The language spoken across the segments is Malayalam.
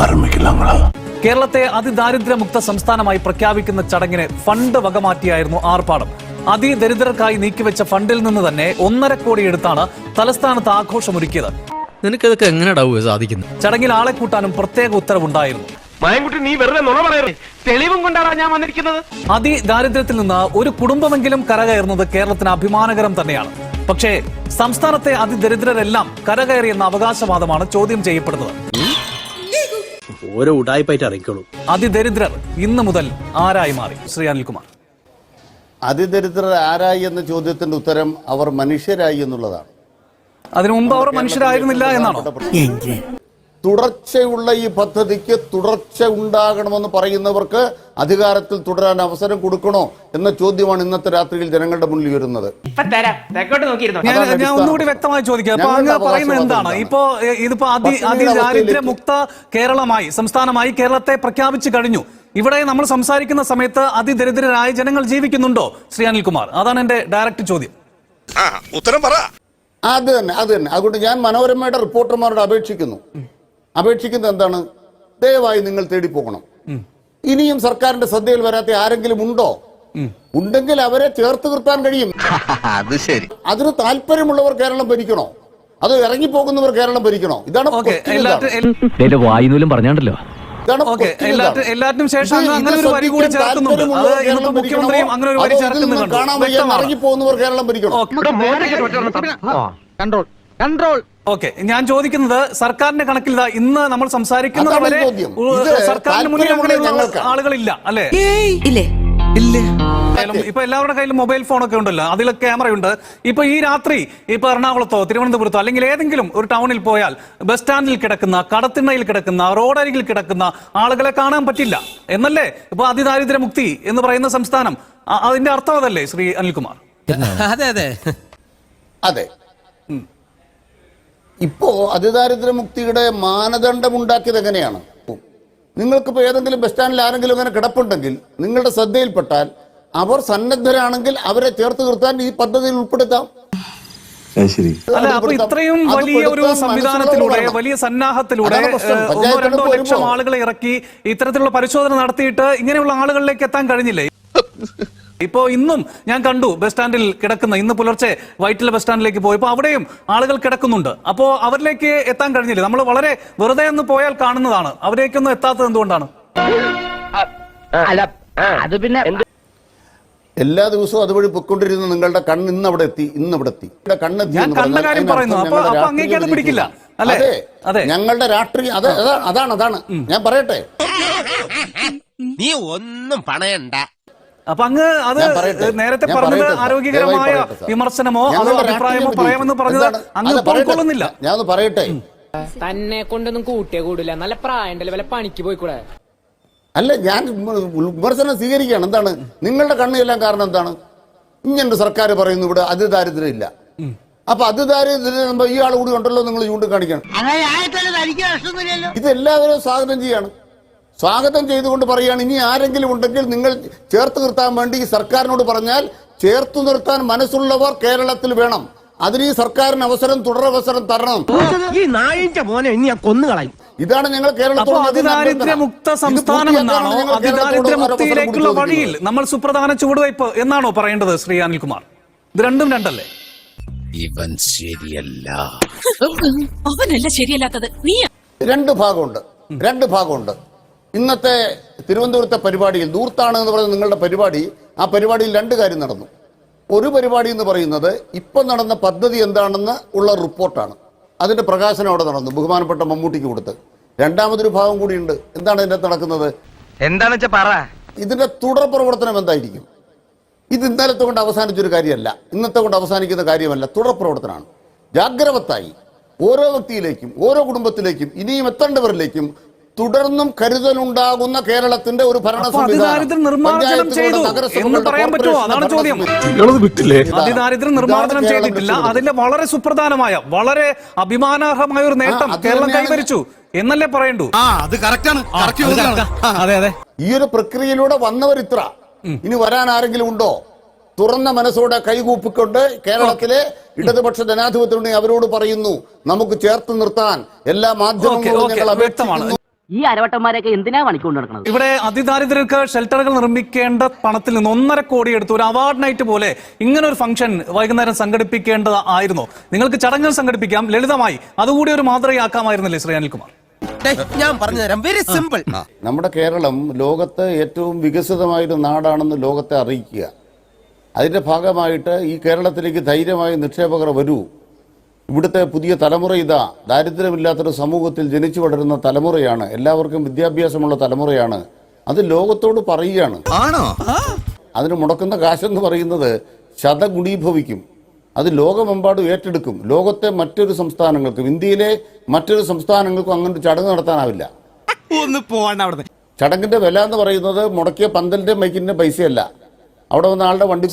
ആരംഭിക്കില്ലാങ്ങളാ. കേരളത്തെ അതിദാരിദ്ര്യമുക്ത സംസ്ഥാനമായി പ്രഖ്യാപിക്കുന്ന ചടങ്ങിന് ഫണ്ട് വകമാറ്റിയായിരുന്നു ആർപ്പാടം. അതിദരിദ്രർക്കായി നീക്കിവെച്ച ഫണ്ടിൽ നിന്ന് തന്നെ ഒന്നര കോടി എടുത്താണ് തലസ്ഥാനത്ത് ആഘോഷമൊരുക്കിയത്. നിനക്കതൊക്കെ എങ്ങനെ സാധിക്കുന്നു? ചടങ്ങിൽ ആളെ കൂട്ടാനും പ്രത്യേക ഉത്തരവുണ്ടായിരുന്നു. മായൻകുട്ടി നീ വെറുതെ നുണ പറയരുത്. തെളിവും കൊണ്ടാണ് ഞാൻ വന്നിരിക്കുന്നത്. അതിദാരിദ്ര്യത്തിൽ നിന്ന് ഒരു കുടുംബമെങ്കിലും കരകയറുന്നത് കേരളത്തിന് അഭിമാനകരം തന്നെയാണ്. പക്ഷേ സംസ്ഥാനത്തെ അതിദരിദ്രരെല്ലാം കരകയറിയെന്ന അവകാശവാദമാണ് ചോദ്യം ചെയ്യപ്പെടുന്നത്. ഓരോ ഉടായ്പായിട്ട് ഇറങ്ങിക്കോളൂ. അതിദരിദ്രർ ഇന്ന് മുതൽ ആരായി മാറി? ശ്രീ അനിൽകുമാർ. അതിദരിദ്രർ ആരായി എന്ന ചോദ്യത്തിന്റെ ഉത്തരം അവർ മനുഷ്യരായി എന്നുള്ളതാണ്. അതിനു മുമ്പ് അവർ മനുഷ്യരായിരുന്നില്ല എന്നാണോ? തുടർച്ചയുള്ള ഈ പദ്ധതിക്ക് തുടർച്ച ഉണ്ടാകണമെന്ന് പറയുന്നവർക്ക് അധികാരത്തിൽ തുടരാൻ അവസരം കൊടുക്കണോ എന്ന ചോദ്യമാണ് ഇന്നത്തെ രാത്രിയിൽ ജനങ്ങളുടെ മുന്നിൽ വരുന്നത് ഞാൻ ഞാൻ ഒന്നുകൂടി വ്യക്തമായി ചോദിക്കാം. പറയുന്നത് എന്താണ്? ഇപ്പോ ഇതിപ്പോ അതിദാരിദ്ര്യമുക്ത കേരളമായി സംസ്ഥാനമായി കേരളത്തെ പ്രഖ്യാപിച്ചു കഴിഞ്ഞു. ഇവിടെ നമ്മൾ സംസാരിക്കുന്ന സമയത്ത് അതിദരിദ്രരായ ജനങ്ങൾ ജീവിക്കുന്നുണ്ടോ? ശ്രീ അനിൽകുമാർ അതാണ് എന്റെ ഡയറക്റ്റ് ചോദ്യം. ഉത്തരം പറ. അത് തന്നെ അത് തന്നെ. അതുകൊണ്ട് ഞാൻ മനോരമയുടെ റിപ്പോർട്ടർമാരോട് അപേക്ഷിക്കുന്നു. അപേക്ഷിക്കുന്നത് എന്താണ്? ദയവായി നിങ്ങൾ തേടി പോകണം. ഇനിയും സർക്കാരിന്റെ ശ്രദ്ധയിൽ വരാത്ത ആരെങ്കിലും ഉണ്ടോ? ഉണ്ടെങ്കിൽ അവരെ ചേർത്ത് നിർത്താൻ കഴിയും. അത് ശരി. അതിന് താല്പര്യമുള്ളവർ കേരളം ഭരിക്കണോ? അത് ഇറങ്ങിപ്പോകുന്നവർ കേരളം ഭരിക്കണോ? ഇതാണ് വായുനൂലും പറഞ്ഞാണ്ടല്ലോ. ഇതാണ്. എല്ലാറ്റിനും ശേഷം അങ്ങനെ ഒരു വരി കൂടി ചേർക്കുന്നുണ്ട്. മുഖ്യമന്ത്രിയും അങ്ങനെ ഒരു വരി കാണാൻ വയ്യ ഇറങ്ങിപ്പോകുന്നവർ കേരളം ഭരിക്കണോ? കൺട്രോൾ കൺട്രോൾ ഓക്കെ ഞാൻ ചോദിക്കുന്നത് സർക്കാരിന്റെ കണക്കിൽ ഇന്ന് നമ്മൾ സംസാരിക്കുന്നത് വരെ. സർക്കാരിന് മുന്നിൽ. ആളുകളില്ല അല്ലെ? ഇല്ലേ? ഇപ്പൊ എല്ലാവരുടെ കയ്യിലും മൊബൈൽ ഫോണൊക്കെ ഉണ്ടല്ലോ അതിൽ ക്യാമറയുണ്ട് ഇപ്പൊ ഈ രാത്രി ഇപ്പൊ എറണാകുളത്തോ തിരുവനന്തപുരത്തോ അല്ലെങ്കിൽ ഏതെങ്കിലും ഒരു ടൗണിൽ പോയാൽ ബസ് സ്റ്റാൻഡിൽ കിടക്കുന്ന കടത്തിണ്ണയിൽ കിടക്കുന്ന റോഡരികിൽ കിടക്കുന്ന ആളുകളെ കാണാൻ പറ്റില്ല. എന്നല്ലേ? ഇപ്പൊ അതിദാരിദ്ര്യ മുക്തി എന്ന് പറയുന്ന സംസ്ഥാനം. അതിന്റെ അർത്ഥം അതല്ലേ ശ്രീ അനിൽകുമാർ? അതെ അതെ. അതെ. ഇപ്പോ അതിദാരിദ്ര്യമുക്തിയുടെ മാനദണ്ഡം ഉണ്ടാക്കിയത് എങ്ങനെയാണ്? നിങ്ങൾക്കിപ്പോ ഏതെങ്കിലും ബസ് സ്റ്റാൻഡിൽ ആരെങ്കിലും അങ്ങനെ കിടപ്പുണ്ടെങ്കിൽ നിങ്ങളുടെ ശ്രദ്ധയിൽപ്പെട്ടാൽ അവർ സന്നദ്ധരാണെങ്കിൽ അവരെ ചേർത്ത് നിർത്താൻ ഈ പദ്ധതിയിൽ ഉൾപ്പെടുത്താം. അല്ല അപ്പൊ ഇത്രയും വലിയ ഒരു സംവിധാനത്തിലൂടെ വലിയ സന്നാഹത്തിലൂടെ. ഒന്നോ രണ്ടോ ലക്ഷം ആളുകളെ ഇറക്കി ഇത്തരത്തിലുള്ള പരിശോധന നടത്തിയിട്ട് ഇങ്ങനെയുള്ള ആളുകളിലേക്ക് എത്താൻ കഴിഞ്ഞില്ലേ? ഇപ്പോ ഇന്നും ഞാൻ കണ്ടു ബസ് സ്റ്റാൻഡിൽ കിടക്കുന്ന ഇന്ന് പുലർച്ചെ വൈറ്റിലെ ബസ് സ്റ്റാൻഡിലേക്ക് പോയപ്പോ അവിടെയും ആളുകൾ കിടക്കുന്നുണ്ട്. അപ്പോ അവരിലേക്ക് എത്താൻ കഴിഞ്ഞില്ല. നമ്മൾ വളരെ വെറുതെ ഒന്ന് പോയാൽ കാണുന്നതാണ്. അവരേക്കൊന്നും എത്താത്തത് എന്തുകൊണ്ടാണ്? അത് പിന്നെ എല്ലാ ദിവസവും അതുവഴി പൊയ്ക്കൊണ്ടിരുന്ന നിങ്ങളുടെ കണ്ണ് ഇന്ന് അവിടെ എത്തി ഇന്ന് അവിടെ എത്തി കണ്ണ് കണ്ണെത്തി. ഞങ്ങളുടെ രാഷ്ട്രീയം അതെ അതാണ് അതാണ്. ഞാൻ പറയട്ടെ? നീ ഒന്നും പണയണ്ട. അപ്പൊ അങ്ങ് അത് നേരത്തെ പറഞ്ഞത് ആരോഗ്യകരമായ. വിമർശനമോ അതോ അഭിപ്രായമോ പറയാമെന്ന്. പറഞ്ഞത്? അങ്ങ് പറഞ്ഞില്ല. ഞാൻ പറയട്ടെ. തന്നെ കൊണ്ടൊന്നും കൂട്ടിയേ കൂടില്ല നല്ല പ്രായണ്ടല്ലേ വല്ല പണിക്ക് പോയിക്കൂടെ? അല്ല ഞാൻ വിമർശനം സ്വീകരിക്കുകയാണ്. എന്താണ്? നിങ്ങളുടെ കണ്ണിയെല്ലാം കാരണം എന്താണ്? ഇങ്ങനെ സർക്കാർ പറയുന്നു ഇവിടെ അത് ദാരിദ്ര്യം ഇല്ല അപ്പൊ അത് ദാരിദ്ര്യം ഈ ആൾ കൂടി ഉണ്ടല്ലോ നിങ്ങൾ ചൂണ്ടിക്കാണിക്കണം. ഇത് എല്ലാവരും സ്വാഗതം ചെയ്യാണ്. സ്വാഗതം ചെയ്തുകൊണ്ട് പറയുകയാണ് ഇനി ആരെങ്കിലും ഉണ്ടെങ്കിൽ നിങ്ങൾ ചേർത്ത് നിർത്താൻ വേണ്ടി ഈ സർക്കാരിനോട് പറഞ്ഞാൽ ചേർത്തു നിർത്താൻ മനസ്സുള്ളവർ കേരളത്തിൽ വേണം. അതിന് ഈ സർക്കാരിന് അവസരം തുടരവസരം തരണം. ഈ നായിന്റെ മോനെ ഇനി കൊന്നുകളയും ഇതാണ് ഞങ്ങൾ അതിദാരിദ്ര്യമുക്ത സംസ്ഥാനമെന്നാണോ അതിദാരിദ്ര്യമുക്തിയിലേക്കുള്ള വഴിയിൽ നമ്മൾ സുപ്രധാന ചുവടുവയ്പ് എന്നാണോ പറയേണ്ടത് ശ്രീ അനിൽകുമാർ? ഇത് രണ്ടും രണ്ടല്ലേ? ഇവൻ ശരിയല്ല. അവനല്ല ശരിയല്ലാത്തത്. നീ രണ്ട് ഭാഗമുണ്ട്. രണ്ട് ഭാഗമുണ്ട്. ഇന്നത്തെ തിരുവനന്തപുരത്തെ പരിപാടിയിൽ ദൂർത്താണ് എന്ന് പറയുന്ന നിങ്ങളുടെ പരിപാടി ആ പരിപാടിയിൽ രണ്ട് കാര്യം നടന്നു. ഒരു പരിപാടി എന്ന് പറയുന്നത് ഇപ്പം നടന്ന പദ്ധതി എന്താണെന്ന് ഉള്ള റിപ്പോർട്ടാണ്. അതിന്റെ പ്രകാശനം അവിടെ നടന്നു ബഹുമാനപ്പെട്ട മമ്മൂട്ടിക്ക് കൊടുത്ത്. രണ്ടാമതൊരു ഭാഗം കൂടിയുണ്ട് എന്താണ് ഇതിനകത്ത് നടക്കുന്നത്? എന്താണെന്ന് വെച്ചാൽ പറ. ഇതിന്റെ തുടർ പ്രവർത്തനം എന്തായിരിക്കും? ഇത് ഇന്നലത്തെ കൊണ്ട് അവസാനിച്ചൊരു കാര്യമല്ല. ഇന്നത്തെ കൊണ്ട് അവസാനിക്കുന്ന കാര്യമല്ല തുടർ പ്രവർത്തനമാണ്. ജാഗ്രവത്തായി ഓരോ വ്യക്തിയിലേക്കും ഓരോ കുടുംബത്തിലേക്കും ഇനിയും എത്തേണ്ടവരിലേക്കും തുടർന്നും കരുതലുണ്ടാകുന്ന കേരളത്തിന്റെ ഒരു ഭരണ സംവിധാനം. നിർമ്മാർജനം ചെയ്തു എന്ന് പറയാൻ പറ്റുമോ? അതാണ് ചോദ്യം. വിട്ടില്ലേ? അതിദാരിദ്ര്യം നിർമ്മാർജനം ചെയ്തിട്ടില്ല. അതിന്റെ വളരെ സുപ്രധാനമായ വളരെ അഭിമാനാർഹമായ ഒരു നേട്ടം കേരളം കൈവരിച്ചു എന്നല്ലേ പറയണ്ടു? ആ അത് അതെ അതെ ഈ ഒരു പ്രക്രിയയിലൂടെ വന്നവർ ഇത്ര ഇനി വരാൻ ആരെങ്കിലും ഉണ്ടോ? തുറന്ന മനസ്സോടെ കൈകൂപ്പിക്കൊണ്ട് കേരളത്തിലെ ഇടതുപക്ഷ ജനാധിപത്യം അവരോട് പറയുന്നു നമുക്ക് ചേർത്ത് നിർത്താൻ എല്ലാ മാധ്യമങ്ങളും ഈ അരവട്ടന്മാരെയൊക്കെ എന്തിനാ പണിക്കൊണ്ട് നടക്കുന്നത് ഇവിടെ അതിദാരിദ്ര്യർക്ക് ഷെൽട്ടറുകൾ നിർമ്മിക്കേണ്ട പണത്തിൽ നിന്ന് ഒന്നര കോടി എടുത്ത് ഒരു അവാർഡ് നൈറ്റ് പോലെ ഇങ്ങനെ ഒരു ഫംഗ്ഷൻ വൈകുന്നേരം സംഘടിപ്പിക്കേണ്ടത് ആയിരുന്നു നിങ്ങൾക്ക് ചടങ്ങുകൾ സംഘടിപ്പിക്കാം. ലളിതമായി അതുകൂടി ഒരു മാതൃകയാക്കാമായിരുന്നില്ലേ ശ്രീ അനിൽകുമാർ? ഞാൻ പറഞ്ഞു തരാം. വെരി സിമ്പിൾ നമ്മുടെ കേരളം ലോകത്തെ ഏറ്റവും വികസിതമായൊരു നാടാണെന്ന് ലോകത്തെ അറിയിക്കുക. അതിന്റെ ഭാഗമായിട്ട് ഈ കേരളത്തിലേക്ക് ധൈര്യമായി നിക്ഷേപകർ വരൂ. ഇവിടുത്തെ പുതിയ തലമുറ ഇതാ. ദാരിദ്ര്യമില്ലാത്തൊരു സമൂഹത്തിൽ ജനിച്ചു വളരുന്ന തലമുറയാണ്. എല്ലാവർക്കും വിദ്യാഭ്യാസമുള്ള തലമുറയാണ്. അത് ലോകത്തോട് പറയുകയാണ്. ആണോ? അതിന് മുടക്കുന്ന കാശെന്ന് പറയുന്നത് ശതഗുണീഭവിക്കും. അത് ലോകമെമ്പാടും ഏറ്റെടുക്കും. ലോകത്തെ മറ്റൊരു സംസ്ഥാനങ്ങൾക്കും ഇന്ത്യയിലെ മറ്റൊരു സംസ്ഥാനങ്ങൾക്കും അങ്ങനെ ഒരു ചടങ്ങ് നടത്താനാവില്ല. ഒന്ന് പോവാണ്ട് അവിടെ ചടങ്ങിന്റെ വില എന്ന് പറയുന്നത് മുടക്കിയ പന്തലിന്റെ മൈക്കിന്റെ പൈസയല്ല. അവിടെ വന്ന ആളുടെ വണ്ടി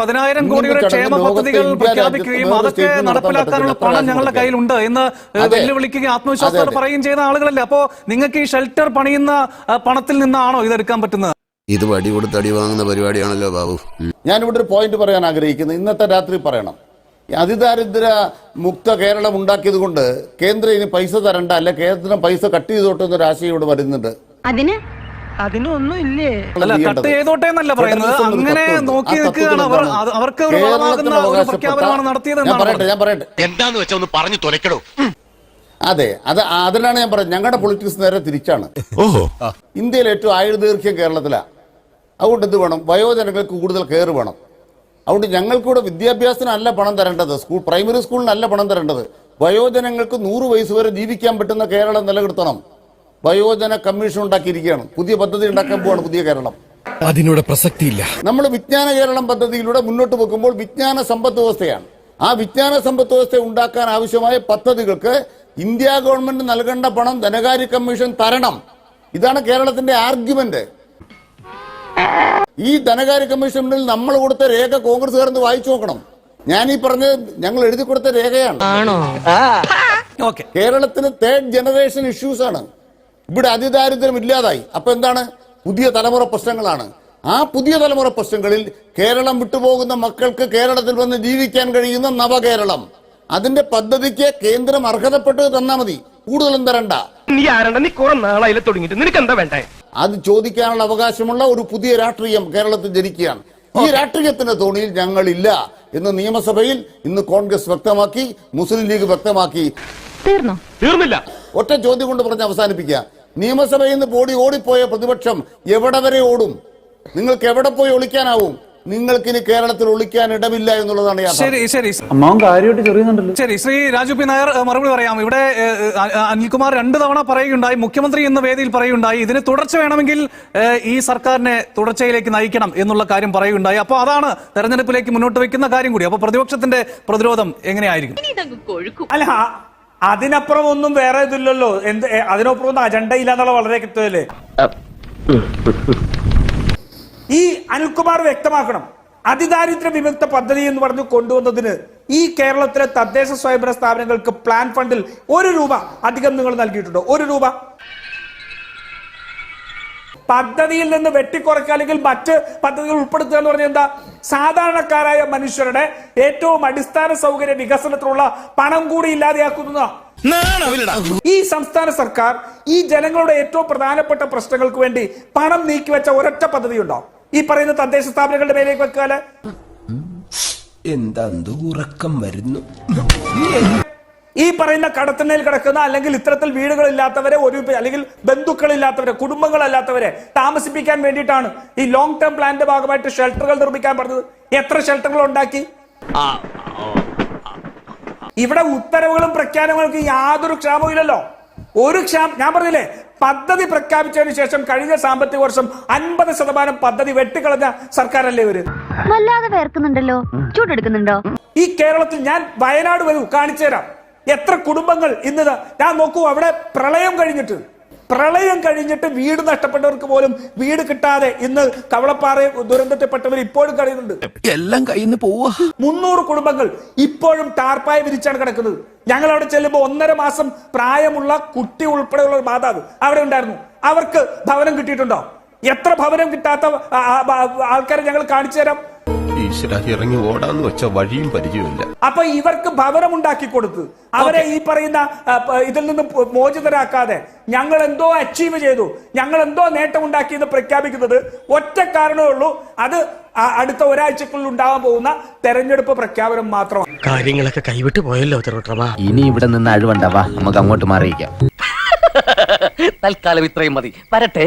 പതിനായിരം കോടിയുടെ ക്ഷേമ പദ്ധതികൾ പ്രഖ്യാപിക്കുകയും അതൊക്കെ നടപ്പിലാക്കാനുള്ള പണം ഞങ്ങളുടെ കയ്യിലുണ്ട് എന്ന് വെല്ലുവിളിക്കുകയും ആത്മവിശ്വാസത്തോടെ. പറയുകയും ചെയ്യുന്ന ആളുകളല്ലേ? അപ്പോ നിങ്ങൾക്ക് ഈ ഷെൽട്ടർ പണിയുന്ന പണത്തിൽ നിന്നാണോ ഇതെടുക്കാൻ പറ്റുന്നത്? ഇത് വടി കൊടുത്ത് അടി വാങ്ങുന്ന പരിപാടിയാണല്ലോ ബാബു. ഞാനിവിടെ ഒരു പോയിന്റ് പറയാൻ ആഗ്രഹിക്കുന്നു. ഇന്നത്തെ രാത്രി പറയണം. ഈ അതിദാരിദ്ര്യ മുക്ത കേരളം ഉണ്ടാക്കിയത് കൊണ്ട് കേന്ദ്രം ഇനി പൈസ തരണ്ട അല്ലെ കേന്ദ്രം പൈസ കട്ട് ചെയ്തോട്ടെന്നൊരു ആശയം ഇവിടെ വരുന്നുണ്ട്. അതിന് അതിനൊന്നും ഇല്ലേ? അല്ല കട്ട് ചെയ്തോട്ടെ എന്നല്ല പറയുന്നത്. അങ്ങനെ നോക്കി നിൽക്കുകയാണ് അവർ. അവർക്ക് ഒരു വളമാകുന്ന ഒരു പ്രഖ്യാപനമാണ് നടത്തിയത് ഞാൻ പറയട്ടെ ഞാൻ പറയട്ടെ. എന്താന്ന് ഒന്ന് പറഞ്ഞു തുലക്കടോ? അതെ അത് അതിനാണ് ഞാൻ പറയുന്നത് ഞങ്ങളുടെ പൊളിറ്റിക്സ് നേരെ തിരിച്ചാണ്. ഓഹോ. ഇന്ത്യയിൽ ഏറ്റവും ആയുർദൈർഘ്യം കേരളത്തിലാണ് അതുകൊണ്ട് എന്ത് വേണം? വയോജനങ്ങൾക്ക് കൂടുതൽ കെയർ വേണം. അതുകൊണ്ട് ഞങ്ങൾക്കൂടെ വിദ്യാഭ്യാസത്തിനല്ല പണം തരേണ്ടത്. സ്കൂൾ പ്രൈമറി സ്കൂളിനല്ല പണം തരേണ്ടത്. വയോജനങ്ങൾക്ക് നൂറ് വയസ്സ് വരെ ജീവിക്കാൻ പറ്റുന്ന കേരളം നിലനിർത്തണം. വയോജന കമ്മീഷൻ ഉണ്ടാക്കിയിരിക്കുകയാണ്. പുതിയ പദ്ധതി ഉണ്ടാക്കാൻ പോവാണ് പുതിയ കേരളം. അതിനോട് പ്രസക്തിയില്ല. നമ്മൾ വിജ്ഞാന കേരളം പദ്ധതിയിലൂടെ മുന്നോട്ട് പോകുമ്പോൾ വിജ്ഞാന സമ്പദ് വ്യവസ്ഥയാണ്. ആ വിജ്ഞാന സമ്പദ് വ്യവസ്ഥ ഉണ്ടാക്കാൻ ആവശ്യമായ പദ്ധതികൾക്ക് ഇന്ത്യ ഗവൺമെന്റ് നൽകേണ്ട പണം ധനകാര്യ കമ്മീഷൻ തരണം. ഇതാണ് കേരളത്തിന്റെ ആർഗ്യുമെന്റ്. ഈ ധനകാര്യ കമ്മീഷനിൽ നമ്മൾ കൊടുത്ത രേഖ കോൺഗ്രസ്സുകാരൻ വായിച്ചു നോക്കണം. ഞാൻ ഈ പറഞ്ഞത് ഞങ്ങൾ എഴുതി കൊടുത്ത രേഖയാണ്. ഓക്കെ കേരളത്തിന് തേർഡ് ജനറേഷൻ ഇഷ്യൂസ് ആണ്. ഇവിടെ അതിദാരിദ്ര്യം ഇല്ലാതായി. അപ്പൊ എന്താണ്? പുതിയ തലമുറ പ്രശ്നങ്ങളാണ്. ആ പുതിയ തലമുറ പ്രശ്നങ്ങളിൽ കേരളം വിട്ടുപോകുന്ന മക്കൾക്ക് കേരളത്തിൽ വന്ന് ജീവിക്കാൻ കഴിയുന്ന നവകേരളം. അതിന്റെ പദ്ധതിക്ക് കേന്ദ്രം അർഹതപ്പെട്ടത് തന്നാ മതി. കൂടുതലും തരണ്ട. നീ ആരണ്ട? നീ കുറെ തുടങ്ങിയിട്ട്. നിനക്ക് എന്താ വേണ്ടേ? അത് ചോദിക്കാനുള്ള അവകാശമുള്ള ഒരു പുതിയ രാഷ്ട്രീയം കേരളത്തിൽ ജനിക്കുകയാണ്. ഈ രാഷ്ട്രീയത്തിന്റെ തോണിയിൽ ഞങ്ങളില്ല എന്ന് നിയമസഭയിൽ ഇന്ന് കോൺഗ്രസ് വ്യക്തമാക്കി മുസ്ലിം ലീഗ് വ്യക്തമാക്കി. തീർന്നോ? തീർന്നില്ല. ഒറ്റ ചോദ്യം കൊണ്ട് പറഞ്ഞ് അവസാനിപ്പിക്കുക. നിയമസഭയിൽ നിന്ന് പോടി ഓടിപ്പോയ പ്രതിപക്ഷം എവിടെ വരെ ഓടും? നിങ്ങൾക്ക് എവിടെ പോയി ഒളിക്കാനാവും? നിങ്ങൾക്കിനി കേരളത്തിൽ ഒളിക്കാൻ ഇടമില്ല എന്നുള്ളതാണ് യാഥാർത്ഥ്യം. ശരി ശരി. ശരി ശ്രീ രാജു പി നായർ മറുപടി പറയാം. ഇവിടെ അനിൽകുമാർ രണ്ടു തവണ പറയുകയുണ്ടായി മുഖ്യമന്ത്രി എന്ന വേദിയിൽ പറയുകയുണ്ടായി. ഇതിന് തുടർച്ച വേണമെങ്കിൽ ഈ സർക്കാരിനെ തുടർച്ചയിലേക്ക് നയിക്കണം എന്നുള്ള കാര്യം പറയുകയുണ്ടായി. അപ്പോൾ അതാണ് തെരഞ്ഞെടുപ്പിലേക്ക് മുന്നോട്ട് വെക്കുന്ന കാര്യം കൂടി. അപ്പോൾ പ്രതിപക്ഷത്തിന്റെ പ്രതിരോധം എങ്ങനെയായിരിക്കും? അല്ല അതിനപ്പുറം ഒന്നും വേറെ ഇതില്ലല്ലോ. എന്ത് അതിനപ്പുറം ഒന്നും അജണ്ട ഇല്ല എന്നുള്ള വളരെ കൃത്യമല്ലേ ഈ അനിൽകുമാർ വ്യക്തമാക്കണം. അതിദാരിദ്ര്യ വിമുക്ത പദ്ധതി എന്ന് പറഞ്ഞ് കൊണ്ടുവന്നതിന് ഈ കേരളത്തിലെ തദ്ദേശ സ്വയംഭരണ സ്ഥാപനങ്ങൾക്ക് പ്ലാൻ ഫണ്ടിൽ ഒരു രൂപ അധികം നിങ്ങൾ നൽകിയിട്ടുണ്ടോ? ഒരു രൂപ. പദ്ധതിയിൽ നിന്ന് വെട്ടിക്കുറയ്ക്കുക അല്ലെങ്കിൽ മറ്റ് പദ്ധതികൾ ഉൾപ്പെടുത്തുക എന്ന് പറഞ്ഞാൽ എന്താ? സാധാരണക്കാരായ മനുഷ്യരുടെ ഏറ്റവും അടിസ്ഥാന സൗകര്യ വികസനത്തിനുള്ള പണം കൂടി ഇല്ലാതെയാക്കുന്നതാണ് ഈ സംസ്ഥാന സർക്കാർ ഈ ജനങ്ങളുടെ ഏറ്റവും പ്രധാനപ്പെട്ട പ്രശ്നങ്ങൾക്ക് വേണ്ടി പണം നീക്കിവെച്ച ഒരൊറ്റ പദ്ധതി ഉണ്ടോ ഈ പറയുന്ന തദ്ദേശ സ്ഥാപനങ്ങളുടെ മേലേക്ക് വെക്കാൽ? എന്താ ഉറക്കം വരുന്നു? ഈ പറയുന്ന കടത്തിണ്ണയിൽ കിടക്കുന്ന അല്ലെങ്കിൽ ഇത്തരത്തിൽ വീടുകളില്ലാത്തവരെ ഒരു അല്ലെങ്കിൽ ബന്ധുക്കളില്ലാത്തവരെ കുടുംബങ്ങളല്ലാത്തവരെ താമസിപ്പിക്കാൻ വേണ്ടിയിട്ടാണ് ഈ ലോങ് ടേം പ്ലാന്റെ ഭാഗമായിട്ട് ഷെൽട്ടറുകൾ നിർമ്മിക്കാൻ പറഞ്ഞത്. എത്ര ഷെൽട്ടറുകൾ ഉണ്ടാക്കി? ഇവിടെ ഉത്തരവുകളും പ്രഖ്യാപനങ്ങൾക്ക് യാതൊരു ക്ഷാമവും ഇല്ലല്ലോ. ഒരു ക്ഷാമം ഞാൻ പറഞ്ഞില്ലേ പദ്ധതി പ്രഖ്യാപിച്ചതിന് ശേഷം കഴിഞ്ഞ സാമ്പത്തിക വർഷം അൻപത് ശതമാനം പദ്ധതി വെട്ടിക്കളഞ്ഞ സർക്കാരല്ലേ ഇവർ? വല്ലാതെ വേർക്കുന്നുണ്ടല്ലോ. ചൂടെടുക്കുന്നുണ്ടോ? ഈ കേരളത്തിൽ ഞാൻ വയനാട് വരൂ കാണിച്ചു തരാം എത്ര കുടുംബങ്ങൾ ഇന്നത് ഞാൻ നോക്കൂ അവിടെ പ്രളയം കഴിഞ്ഞിട്ട് പ്രളയം കഴിഞ്ഞിട്ട് വീട് നഷ്ടപ്പെട്ടവർക്ക് പോലും വീട് കിട്ടാതെ ഇന്ന് കവളപ്പാറ ദുരന്തത്തിൽപ്പെട്ടവർ ഇപ്പോഴും കഴിയുന്നുണ്ട് എല്ലാം കയ്യിൽ നിന്ന് പോവാ. മുന്നൂറ് കുടുംബങ്ങൾ ഇപ്പോഴും ടാർപ്പായ വിരിച്ചാണ് കിടക്കുന്നത്. ഞങ്ങൾ അവിടെ ചെല്ലുമ്പോൾ ഒന്നര മാസം പ്രായമുള്ള കുട്ടി ഉൾപ്പെടെയുള്ള ഒരു മാതാവ് അവിടെ ഉണ്ടായിരുന്നു. അവർക്ക് ഭവനം കിട്ടിയിട്ടുണ്ടോ? എത്ര ഭവനം കിട്ടാത്ത ആൾക്കാരെ ഞങ്ങൾ കാണിച്ചു തരാം. ഈശ്വര ഇറങ്ങി ഓടാന്ന് വെച്ച വഴിയും പരിചയമില്ല അപ്പൊ ഇവർക്ക് ഭവനം ഉണ്ടാക്കി കൊടുത്ത് അവരെ ഈ പറയുന്ന ഇതിൽ നിന്ന് മോചിതരാക്കാതെ ഞങ്ങൾ എന്തോ അച്ചീവ് ചെയ്തു ഞങ്ങൾ എന്തോ നേട്ടം ഉണ്ടാക്കി എന്ന് പ്രഖ്യാപിക്കുന്നത് ഒറ്റ കാരണമേ ഉള്ളൂ. അത് അടുത്ത ഒരാഴ്ചക്കുള്ളിൽ ഉണ്ടാവാൻ പോകുന്ന തെരഞ്ഞെടുപ്പ് പ്രഖ്യാപനം മാത്രമാണ്. കാര്യങ്ങളൊക്കെ കൈവിട്ട് പോയല്ലോ ഇനി ഇവിടെ നിന്ന് അഴിവണ്ടാവാ നമുക്ക് അങ്ങോട്ട് മാറിയിക്കാം തൽക്കാലം ഇത്രയും മതി. വരട്ടെ.